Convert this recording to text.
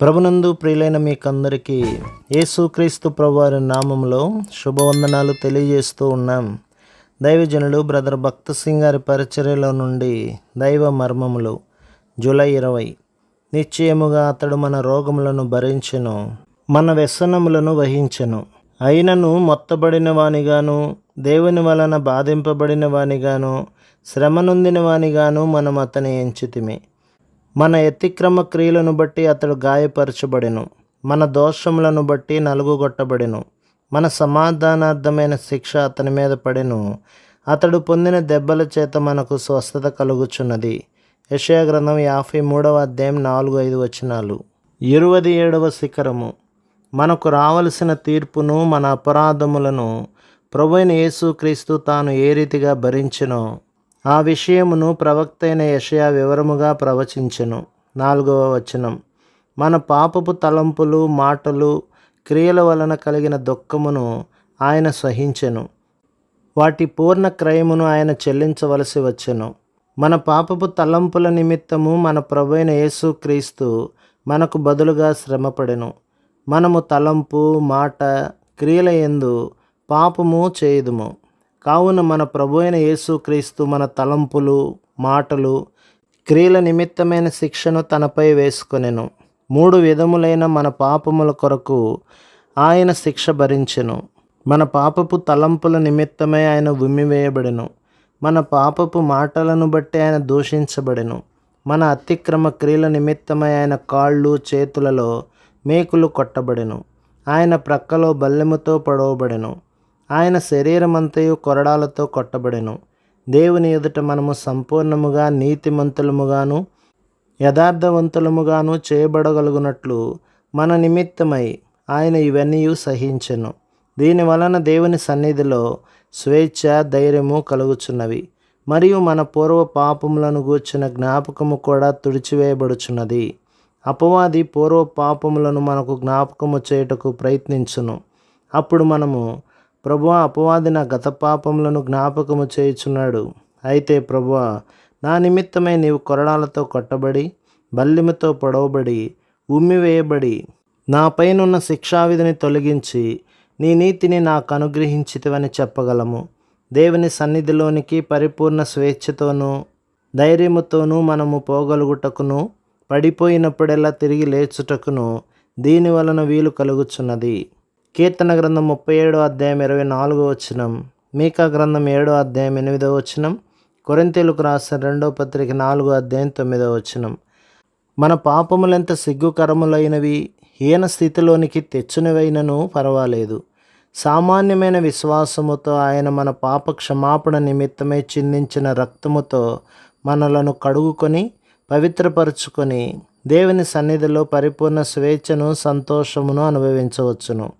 ప్రభునందు ప్రియులైన మీకందరికీ యేసుక్రీస్తు ప్రభువారి నామంలో శుభవందనాలు తెలియజేస్తూ ఉన్నాం. దైవజనులు బ్రదర్ భక్త సింగ్ గారి పరిచర్యలో నుండి దైవ మర్మములు జూలై ఇరవై. నిశ్చయముగా అతడు మన రోగములను భరించెను మన వ్యసనములను వహించెను. అయినను మొత్తబడిన వానిగాను దేవుని వలన బాధింపబడిన వానిగాను శ్రమ నొందిన వానిగాను మనం అతని ఎంచితిమి. మన యతిక్రమ క్రియలను బట్టి అతడు గాయపరచబడెను. మన దోషములను బట్టి నలుగుగొట్టబడెను. మన సమాధానార్థమైన శిక్ష అతని మీద పడెను. అతడు పొందిన దెబ్బల చేత మనకు స్వస్థత కలుగుచున్నది. యెషయా గ్రంథం యాభై మూడవ అధ్యాయం నాలుగు ఐదు వచనాలు. ఇరవై ఏడవ శిఖరము. మనకు రావలసిన తీర్పును మన అపరాధములను ప్రభువైన యేసుక్రీస్తు తాను ఏ రీతిగా భరించినో ఆ విషయమును ప్రవక్తైన యషయా వివరముగా ప్రవచించెను. నాలుగవ వచనం. మన పాపపు తలంపులు మాటలు క్రియల వలన కలిగిన దుఃఖమును ఆయన సహించెను. వాటి పూర్ణ క్రయమును ఆయన చెల్లించవలసి వచ్చెను. మన పాపపు తలంపుల నిమిత్తము మన ప్రభైన యేసుక్రీస్తు మనకు బదులుగా శ్రమపడెను. మనము తలంపు మాట క్రియల ఎందు పాపము చేయుదుము. కావున మన ప్రభు అయిన యేసుక్రీస్తు మన తలంపులు మాటలు క్రియల నిమిత్తమైన శిక్షను తనపై వేసుకొనెను. మూడు విధములైన మన పాపముల కొరకు ఆయన శిక్ష భరించెను. మన పాపపు తలంపుల నిమిత్తమే ఆయన ఉమ్మివేయబడెను. మన పాపపు మాటలను బట్టి ఆయన దూషించబడెను. మన అతిక్రమ క్రియల నిమిత్తమై ఆయన కాళ్ళు చేతులలో మేకులు కొట్టబడెను. ఆయన ప్రక్కలో బల్లెముతో పడవబడెను. ఆయన శరీరమంతయు కొరడాలతో కొట్టబడెను. దేవుని ఎదుట మనము సంపూర్ణముగా నీతిమంతులముగాను యథార్థవంతులముగాను చేయబడగలుగునట్లు మన నిమిత్తమై ఆయన ఇవన్నీ సహించెను. దీని వలన దేవుని సన్నిధిలో స్వేచ్ఛ ధైర్యము కలుగుచున్నవి. మరియు మన పూర్వ పాపములను గూర్చిన జ్ఞాపకము కూడా తుడిచివేయబడుచున్నది. అపవాది పూర్వ పాపములను మనకు జ్ఞాపకము చేయుటకు ప్రయత్నించును. అప్పుడు మనము ప్రభువా అపవాది నా గత పాపములను జ్ఞాపకము చేయుచున్నాడు. అయితే ప్రభువా నా నిమిత్తమై నీవు కొరడాలతో కొట్టబడి బల్లిమితో పొడవబడి ఉమ్మివేయబడి నాపైనున్న శిక్షావిధిని తొలగించి నీ నీతిని నాకు అనుగ్రహించితివని చెప్పగలము. దేవుని సన్నిధిలోనికి పరిపూర్ణ స్వేచ్ఛతోనూ ధైర్యముతోనూ మనము పోగలుగుటకును పడిపోయినప్పుడెల్లా తిరిగి లేచుటకును దీని వలన వీలు కలుగుచున్నది. కీర్తన గ్రంథం ముప్పై ఏడో అధ్యాయం ఇరవై నాలుగో వచనం మీకా గ్రంథం ఏడో అధ్యాయం ఎనిమిదో వచనం కొరింతేలకు రాసిన రెండో పత్రిక నాలుగో అధ్యాయం తొమ్మిదో వచనం. మన పాపములెంత సిగ్గుకరములైనవి హీన స్థితిలోనికి తెచ్చునివైనను పర్వాలేదు. సామాన్యమైన విశ్వాసముతో ఆయన మన పాప క్షమాపణ నిమిత్తమై చిందించిన రక్తముతో మనలను కడుగుకొని పవిత్రపరుచుకొని దేవుని సన్నిధిలో పరిపూర్ణ స్వేచ్ఛను సంతోషమును అనుభవించవచ్చును.